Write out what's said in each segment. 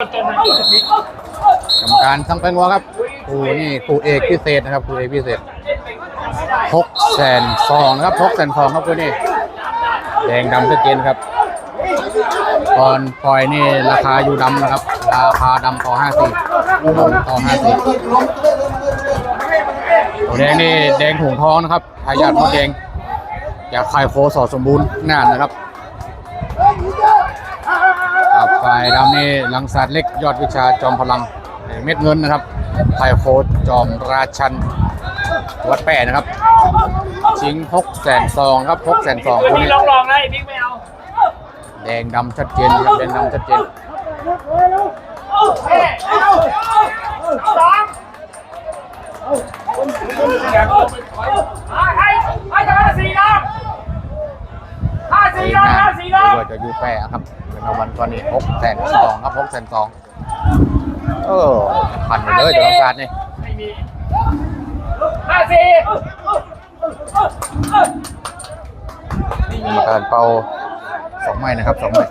กรรมการทั้งเป็นวัวครับครูนี่ครูเอกพิเศษนะครับครูเอกพิเศษหกแสนฟองนะครับหกแสนฟองครับครูนี่แดงดำชัดเจนครับตอนปล่อยนี่ราคาอยู่ดำนะครับ ราคาดำต่อห้าสี่ต่อห้าสี่ตัวแดงนี่แดงถุงทองนะครับทายาทมดแดงอยากขายโคสอดสมบูรณ์นานนะครับ ฝ่ายดำนี่ลังสัตว์เล็กยอดวิชาจอมพลังเม็ดเงินนะครับไทยโคดจอมราชันวัดแปะนะครับ ชิงหกแสนซองครับหกแสนซองวันตัวนี้นี้ลองลองนะไอ้บิ๊กไม่เอาแดงดำชัดเจนครับแดงดำชัดเจนเฮ้ยสองให้ให้ให้ทำห้าสี่รอบห้าไอ้สี่รอบหน้าห้าสี่รอบว่าจะอยู่แปะครับเป็น รางวัลตัวนี้หกแสนซองครับหกแสนซองเออพันไปเลยตัวลังสัตว์นี่ไม่มีห้าสี่กรรมการเป่าสองไม้นะครับสองไม้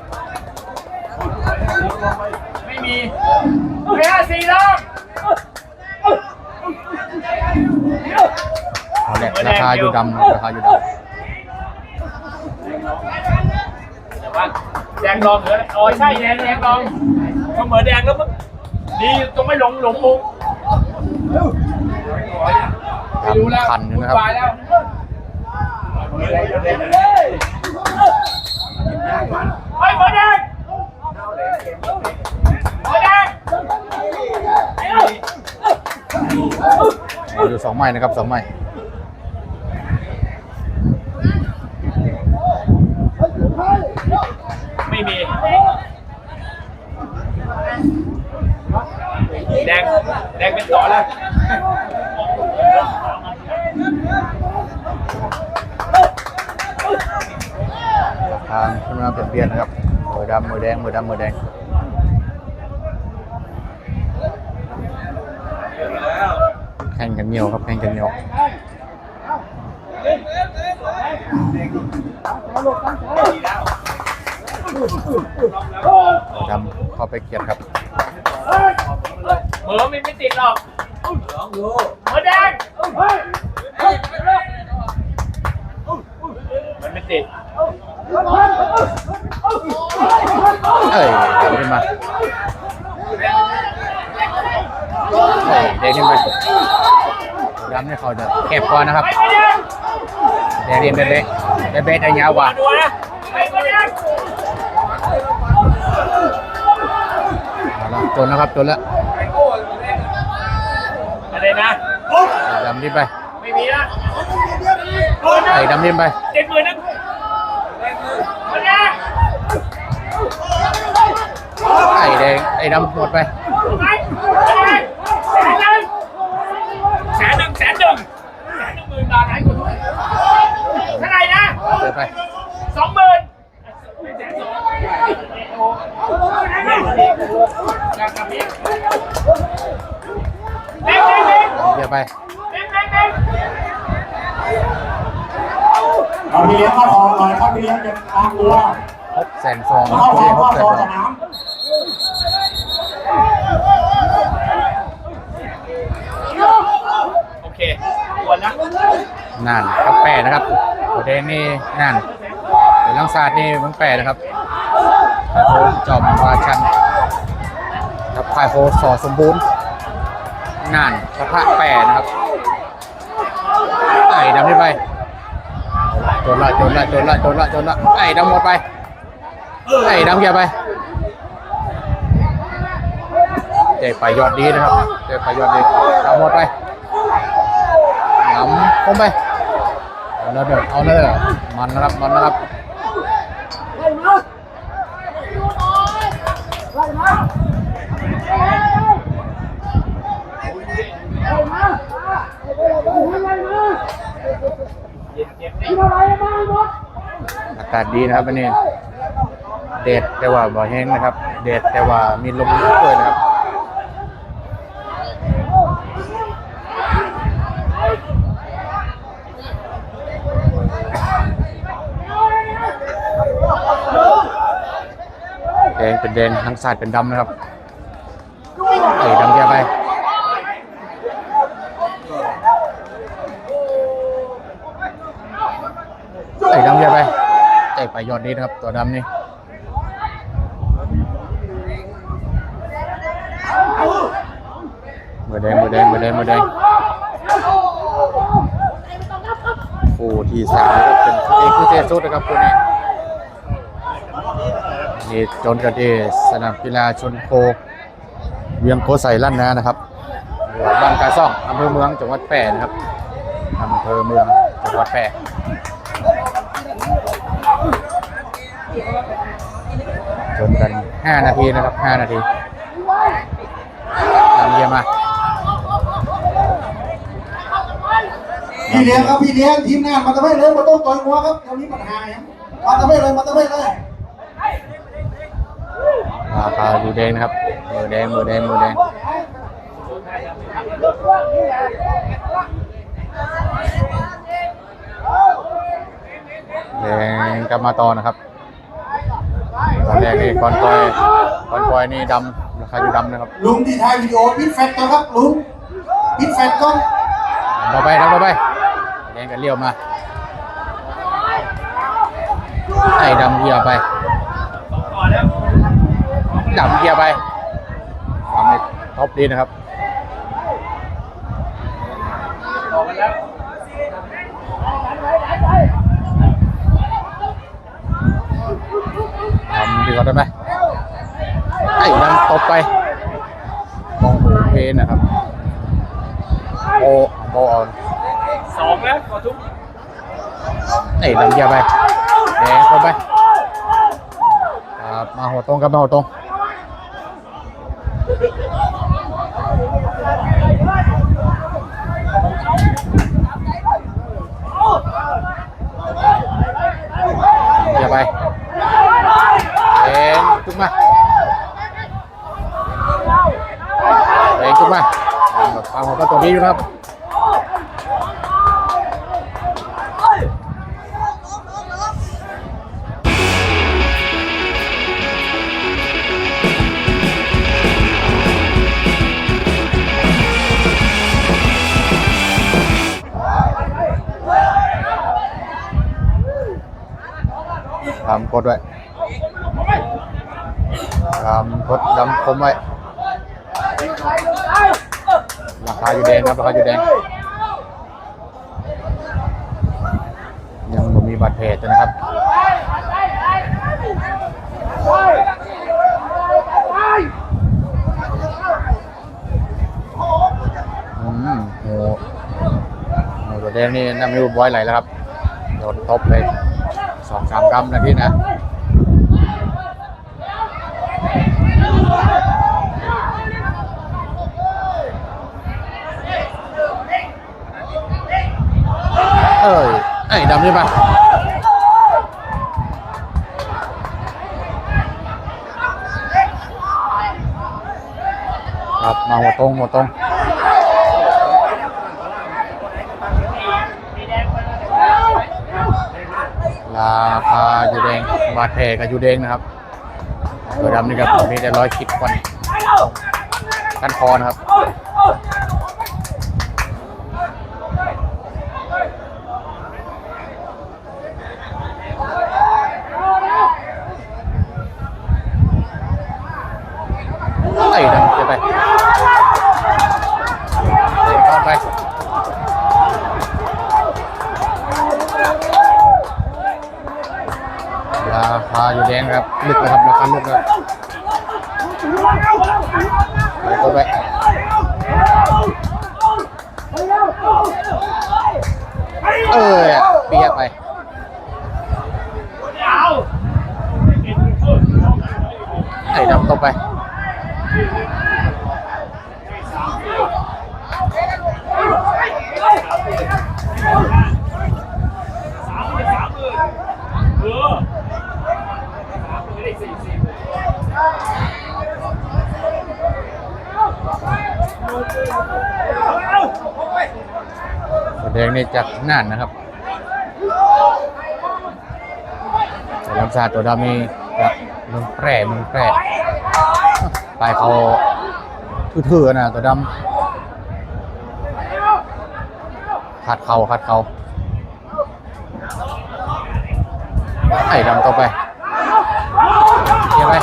ไม่มีให้ห้าสี่รอบเอาแหละราคาอยู่ดำราคาอยู่ด แดงลองเหรออ๋อใช่แดงแดงลองก็เหมือนแดงแล้วมั้งดีตรงไม่หลงหลงมุมำดำพันอยู่นะครับ ไปแล้วเฮ้ยหมอแดงหมอแดงเอาอยู่สองไม้นะครับสองไม้ไม่มี แดง แดงเป็น ต่อแล้วทางขึ้นมาเปลี่ยนเปลี่ยนนะครับมือดำมือแดงมือดำมือแดงแข่งกันเหนียวครับแข่งกันเหนียวดำเข้าไปเกียดครับ เหมือไม่ไม่ติดหรอกเหมือแดงมันไม่ติดเอ้ยเดี๋ยวขึ้นมาเอ้ยเด็กขึ้นไปดำเนี่ยเขาจะแคบก่อนนะครับ ไปเหมือแดงแดงเรียนเบ๊ะเบ๊ะเบ๊ะได้ยาวกว่า ดูนะไปเหมือแดงเอาละจนแล้วครับจนแล้ว อะไรนะดำรีบไปไม่มีนะไอ้ดำรีบไปเจ็ดหมื่นนะเหมือแดงไอ้แดงไอ้ดำหมดไปไปเหมือแดงแสนหนึ่งแสนหนึ่งแสนหนึ่งแสนหนึ่งหมื่นบาทไหนคุณเท่าไหร่นะเดินไปสองหมื่นเไป เอาพี่เลี้ยงเข้าทองหน่อยเข้าพี่เลี้ยงจะตามตัวหกแสนฟองเข้าทเรีองเข้าแสนฟองสนามโอเคควนนะนั่นกาแฟนะครับตัวแดงนี่นั่นเดี๋ยวลังซาดนี่มันแปรนะครับไข่โฟจอมราชันกับไข่โฟสอสมบูรณ์ นั่นกระพะแปรนะครับไอ้ดำรีบไปจนละจนละจนละจนละจนละไอ้ดำหมดไปไอ้ดำเกียไปเจ๊ไปยอดดีนะครับเจ๊ไปยอดดีเอาหมดไปนำคงไปเอาแล้วเด้อเอาแล้วเด้อมันนะครับมันนะครับ อากาศดีนะครับวันนี้เด็ดแต่ว่าบ่แห้งนะครับ เด็ดแต่ว่ามีลมด้วยนะครับแดงเป็นแดงทั้งสาดเป็นดำนะครับเอ้ดำเกียร์ไป เอ้ยดำเกียร์ไปเอ้ยไปยอดนี้นะครับ ตัวดำนี่มือแดงมือแดงมือแดงมือแดงคู่ที่สามนะครับเป็นเอกเศษสุดนะครับคู่นี้นี่จนกันที่สนามกีฬาชนโคเวียงโกไสลั่นนานะครับบ้านกาซ่องอำเภอเมืองจังหวัดแพร่นะครับอำเภอเมืองจังหวัดแพร่จน กัน 5 นาทีนะครับ 5 นาทีนำเยี่ยมมาพี่เลี้ยงครับพี่เลี้ยงทีมงานมาตะเวนเลยมาต้องต่อยหัวครับตอนนี้ปัญหาอย่างมาตะเวนเลยมาตะเวนเลยราคาอยู่แดงนะครับมือแดงมือแดงมือแดงแดงกลับมาต่อนะครับ ตอนแรกนี่ก่อนปล่อยก่อนปล่อยนี่ดำราคาอยู่ดำนะครับลุงที่ถ่ายวิดีโอปิดแฟลชก่อนครับลุงปิดแฟลชก่อนต่อไปครับต่อไปแดงกันเลี้ยวมาไอ้ดำเกียร์ไปก่อนแล้วดำเกียร์ไปทำในท็อปดีนะครับบอกกันแล้ว ทำดีกว่าได้ไหมไอ้ดำตบไปมองหูเพนนะครับโอโบออนสองแล้วขอทุกไอ้ดำเกียร์ไปแดงเข้าไปครับมาหัวตรงครับมาหัวตรงเกียร์ไปแดงขึ้นมาแดงขึ้นมา ฟังหัวประตูนี้นะครับทำกดไว้ทำกดดำคมไว้ ราคาอยู่แดงครับราคาอยู่แดง ยังบ่มีบัตรเพจนะครับอืมโหโหตัวแดงนี่น้ำมิวบอยไหลแล้วครับโดนตบเลยสองสามกรัมนะพี่นะ เอ้ ยไอ้ดำนี่ปะครับมาหัวตรงหัวตรงราคาอยู่แดงบาทแพกับอยู่แดงนะครับตัวดำนี่ครับมีแต่ร้อยคิดควันกันคอนะครับ ออเปียกไปไอ้ดำตบไป แดงนี่จากน่านนะครับแต่ลำซาตัวดำนี่จากเมืองแพร่เมืองแพร่ไปเขาทื่อนะตัวดำขัดเข่าขัดเข่าไอ้ดำต่อไปเกี่ยวไป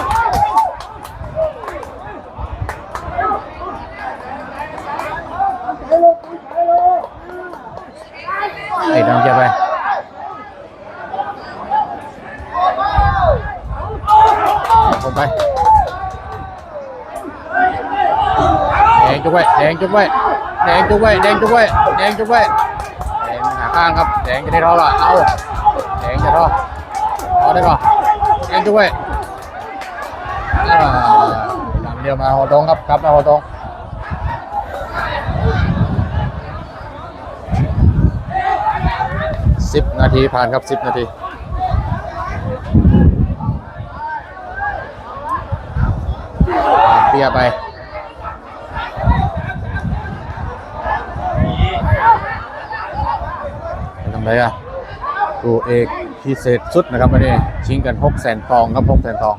ไอ้ดำเกี่ยวไปคนไปแดงจุ๊บไว้แดงจุ๊บไว้แดงจุ๊บไว้แดงจุ๊บไว้แดงจุ๊บไว้แดงหาข้างครับแดงจะได้เท่าไหร่เอาแดงจะเท่าเอได้ป่ะแดงจุ๊บไว้อ่าหลังเดียวมาหัวตรงครับครับมาหัวตรง สิบนาทีผ่านครับสิบนาทีเปียไปทำไรอะตัวเอกพิเศษสุดนะครับวันนี้ชิงกัน6แสนทองครับ6แสนทอง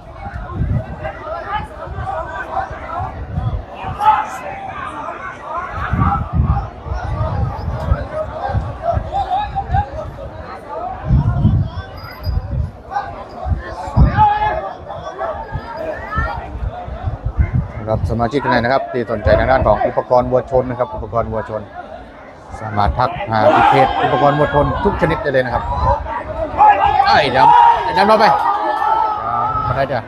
สำหรับสมาชิกท่านไหนนะครับ ที่สนใจทางด้านของอุปกรณ์วัวชนนะครับ อุปกรณ์วัวชน สามารถทักหาพิเพจอุปกรณ์วัวชนทุกชนิดได้เลยนะครับไอ้ดำไอ้ดำเราไปมาได้จ้ะ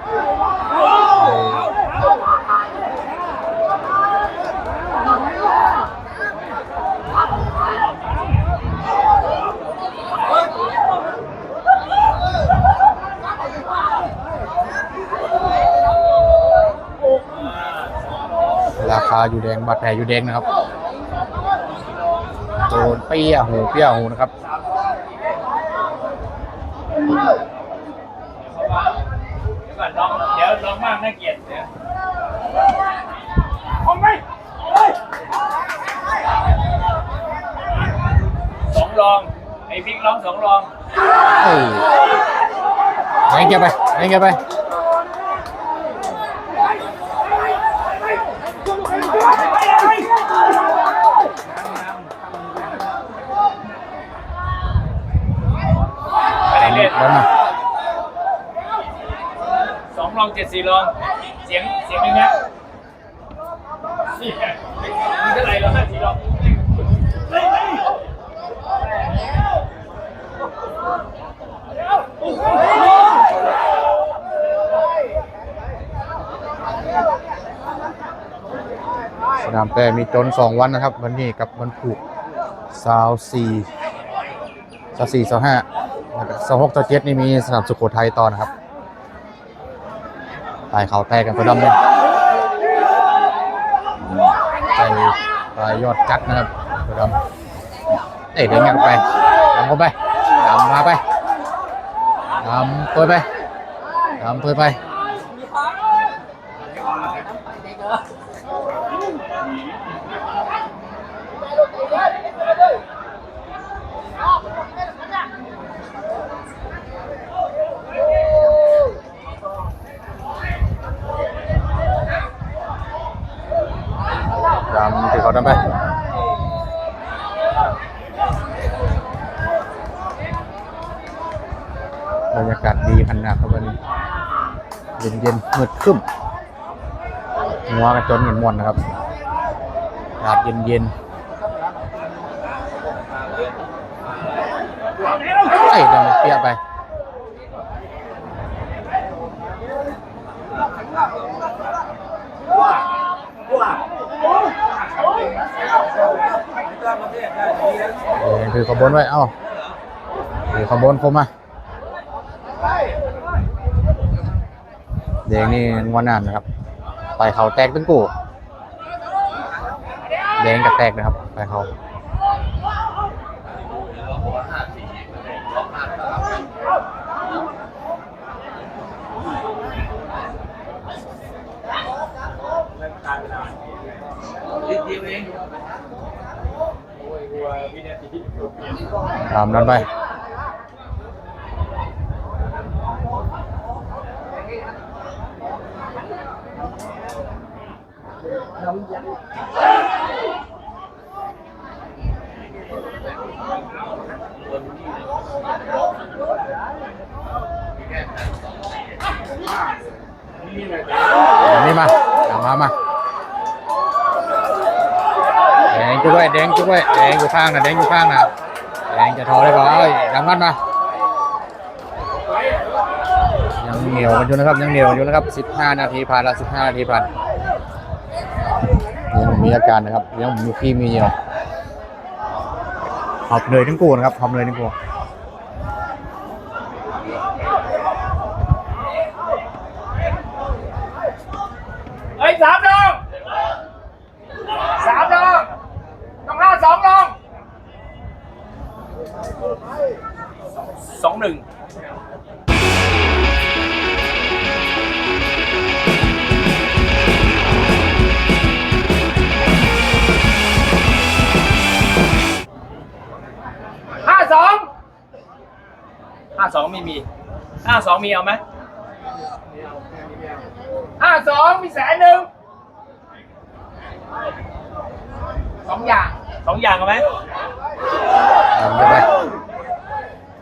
าอยู่แดงบาดแผลอยู่แดงนะครับโดนเปี้ยหูเปี้ยหูนะครับก่อนลองเดี๋ยวลองมากน่าเกลียดเดี๋ยวเอาไปสองรองไอ้พิงร้องสองรองเอ้ยแรงเก็บไปแรงเก็บไป ๆสองรองเจ็ดสี่รอง เสียงเสียงเป็นไงนี่มีเท่าไหร่รองห้าสี่รองสนามแต่มีจนสองวันนะครับ วันนี้กับวันผูกสาวสี่สาวสี่สาวห้าสาวหกสาวเจ็ดนี่มีสนามสุโขทัยต่อนะครับ ตายเขาแตกกันตัวดำเนี่ยใจปลายยอดจัดนะครับตัวดำเตะเดินงี้ยเข้าไปดำเข้าไปดำมาไปดำตัวไปดำตัวไป ดำที่เขาดำไปบรรยากาศดีขนาดครับวันนี้เย็นเย็นๆมืด ครึ้มงัวกระจนเหมือนมวนนะครับอากาศเย็นเย็นๆไอ้ยดำเปียไปเออถือขบวนไว้ เอ้าถือขบวนคมมา แดงนี่งวนนานนะครับไปเขาแตกเป็นกูแดงกับแตกนะครับไปเขาตามนั้นไป เอันนี้มาเอามามาแดงจุ้ยแดงจุ้ยแดงอยู่ข้างนะแดงอยู่ข้างนะแดงจะทอได้ก่อนดำกันมายังเหนียวกันอยู่นะครับยังเหนียวอยู่นะครับ 15 นาทีผ่านแล้ว15 นาทีผ่าน ยังมีอาการนะครับยังมีพี่มีเหนียวหอบเหนื่อยทั้งกูนะครับหอบเหนื่อยทั้งกูเฮ้ยสามดองสามดองต้องห้าสองดองสองหนึ่งาสองมีเอาไหมห้าสองมีแสนหนึ่งสองอย่างสองอย่างเอาไหมทำไปไป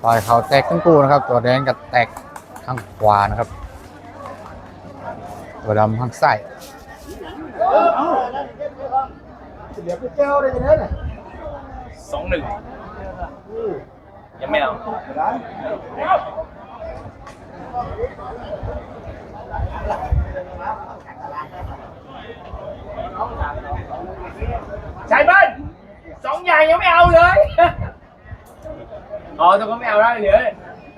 ต่อยเขาแตกทั้งกูนะครับ ตัวแดงกับแตกข้างขวานะครับ ตัวดำข้างซ้ายสองหนึ่งยังไม่เอา ชายเบิ้ลสองอย่างยังไม่เอาเลย อ๋อตัวก็ไม่เอาแล้วเหลือ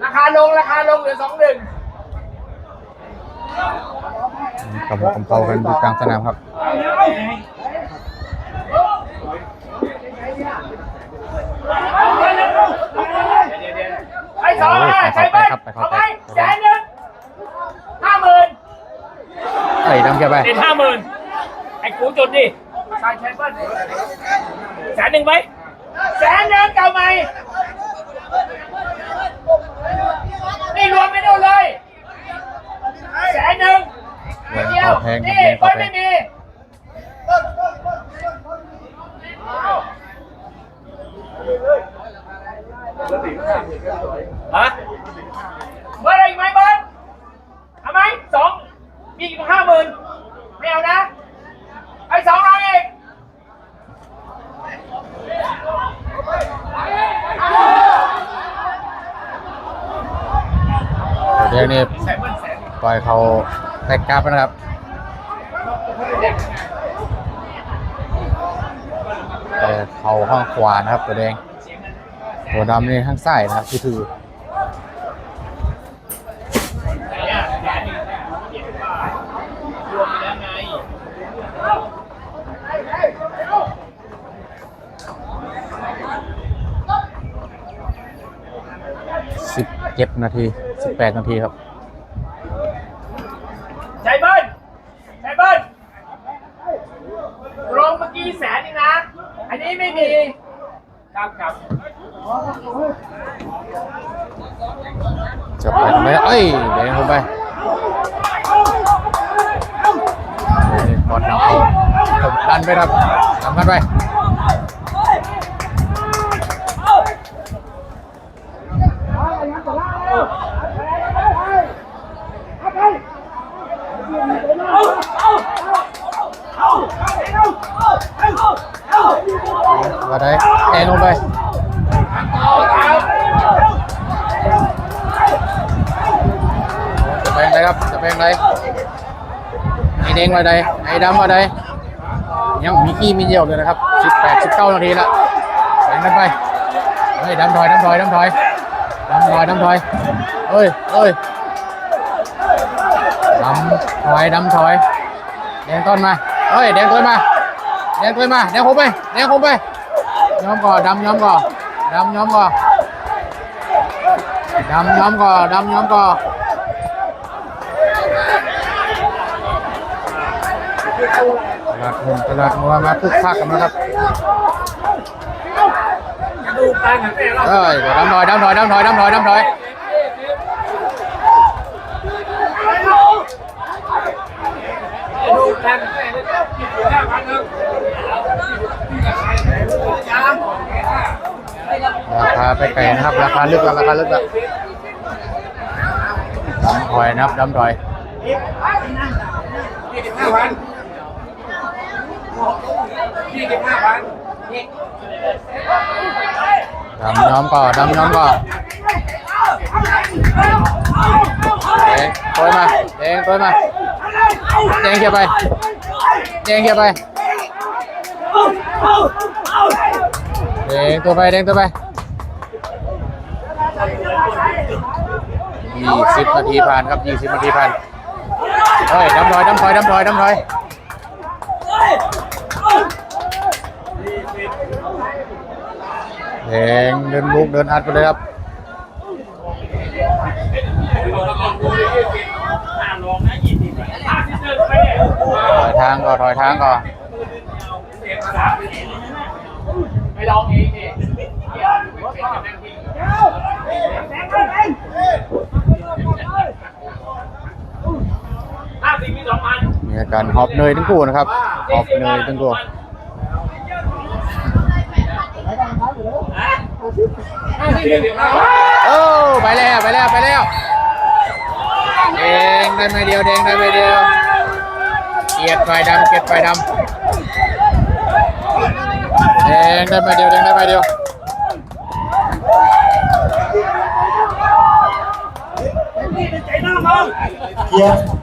ราคาลงราคาลงเหลือสองหนึ่งกำลังกำเปากันอยู่กลางสนามครับไอ้สองอะใช่ไหมเอาไปแสนหนึ่งห้าหมื่น ไอ้ยดำแค่ไปเด็ดห้าหมื่นไอ้กูจุดดิใช่ใช่เบิ้ลแสนหนึ่งไหมแสนหนึ่งเก่าไหมนี่รวมไม่ได้เลยแสนหนึ่งแดงเดียก็วแพงครับนี่แดงก็เบิ้ลแพไม่ ง มีฮะเบิ้ลอะไรอีกไหมเบิ้ลเอาไหมสองมีอีกห้าหมื่นไม่เอานะ ไอ้สองเราอีก ตัวแดงนี่แสนเบิ้ลแสนต่อยเขาแตกกราบนะครับแต่เขาข้างขวานะครับตัวแดงตัวดำนี่ข้างซ้ายนะครับที่ถือรวมไปแล้วไง17นาที 18นาทีครับใจเบิ้ลใจเบิ้ลลงเมื่อกี้แสนนึงนะ อันนี้ไม่มี ครับครับจะไปทำไมเอ้ยแดงลงไปนี่บอลนำผมดันไปครับทำกันไป ได้แอนลงไปจะเป็นไรครับจะเป็นไรไอ้แดงมาใดไอดำมาใดยังมีขี้มีเยี่ยวเลยนะครับ18 19นาทีละแข่งกันไปเฮ้ยดำถอยดำถอยดำถอยดำถอยดำถอยเอ้ยเอ้ยดำถอยดำถอยแดงต้นมาเฮ้ยแดงต้นมาแดงต้นมาแดงคงไปแดงคงไป ย้อมก่อนดำย้อมก่อนดำย้อมก่อนดำย้อมก่อนดำย้อมก่อนตลาดหุ่นตลาดงัวมาคึกคักกันนะครับดูการหันไปเราเอ้ยดำถอยดำถอยดำถอยดำถอยดำถอยดูการหัน ไปไปไกลนะครับ ราคาลึกแล้วราคาลึกแล้วดำถอยนะครับดำถอยยี่สิบห้าพันยี่สิบห้าพันนี่ดำย้อมก่อนดำย้อมก่อนเด้งตัวมาเด้งตัวมาเด้งเขียไปเด้งเขียไปเด้งตัวไปเด้งตัวไป ยี่สิบนาทีผ่านครับยี่สิบนาทีผ่านเฮ้ยดำถอยดำถอยดำถอยดำถอยเด้งเดินบุกเดินอัดไปเลยครับถอยทางก่อนถอยทางก่อนไปลองเองดิห้าสิบมีสองพัน มีอาการหอบเหนอยทั้งคู่นะครับหอบเหนอยทั้งคู่โอ้ไปแล้วไปแล้วไปแล้วเด้งได้ไม่เดียวเด้งได้ไม่เดียวเกียดไฟดำเกียดไฟดำเด้งได้ไม่เดียวเด้งได้ไม่เดียวเกียร์ไม่ไม่ไม่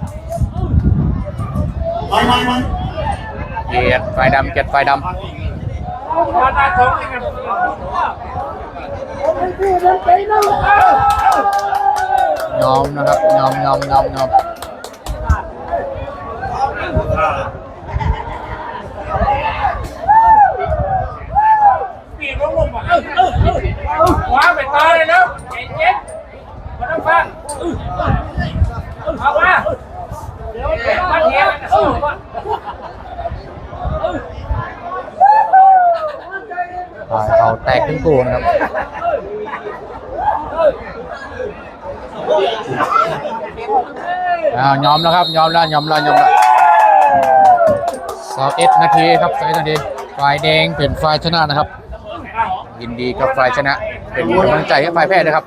เกียดไฟดำเกียดไฟดำยอมนะครับยอมยอมยอมยอมปีกลงลงมาเออเออเออขวาไปตาเลยนะเย็นเย็นมาต้องฟังเอามาเดี๋ยวมา เทียนกันสู้ว่าฝ่ายเขาแตกทั้งคู่นะครับอ้าวยอมแล้วครับ ยอมแล้ว ยอมแล้ว ยอมแล้วสองเอ็ดนาทีครับสองเอ็ดนาทีฝ่ายแดงเป็นฝ่ายชนะนะครับ ยินดีกับฝ่ายชนะ เป็นกำลังใจให้ฝ่ายแพ้นะครับ